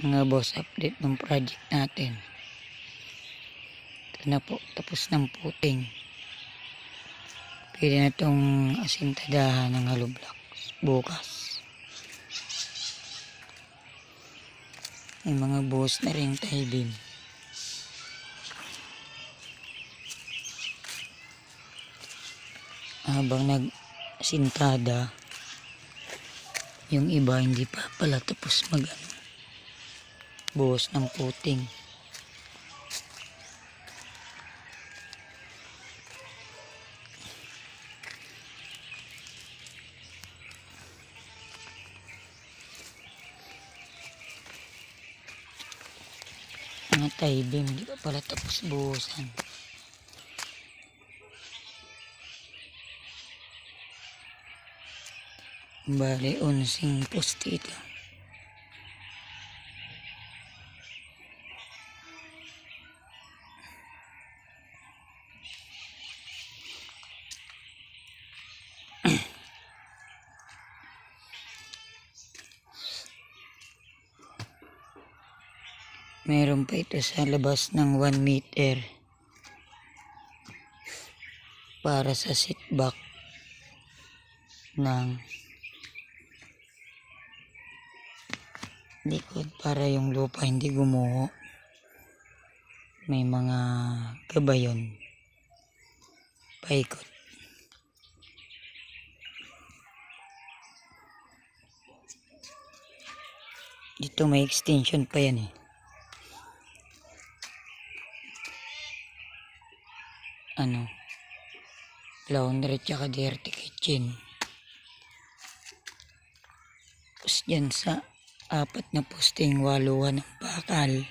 mga boss update ng project natin. Ito na po tapos ng puting. Pwede na itong asintadahan ng hollow blocks bukas. May mga boss na rin tie beam habang nag sintada yung iba hindi pa pala tapos mag buhos ng puting mga taibim hindi pa pala tapos buhusan Bali, unsing poste ito. Meron pa ito sa labas ng 1 meter para sa seatback ng likod para yung lupa hindi gumuho. May mga gabayon. Paikot. Dito may extension pa yan eh. Ano? Laundry tsaka dirty kitchen. Tapos dyan sa apat na posting waluhan ng bakal.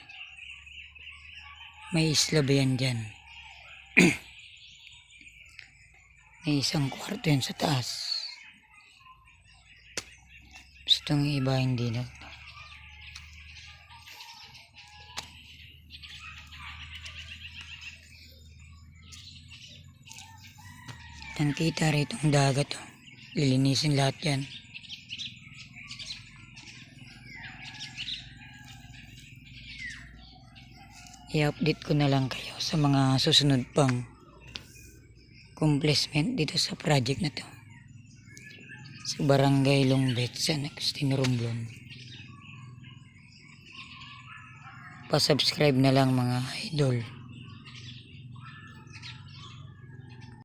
May isla ba yan dyan? May isang kwarto yan sa taas. Gustong iba hindi na. Yan kita rito ang dagat. Oh. Lilinisin lahat yan. i-update ko na lang kayo sa mga susunod pang complacement dito sa project na to sa barangay Longbet sa Agustino Romblon pa-subscribe na lang mga idol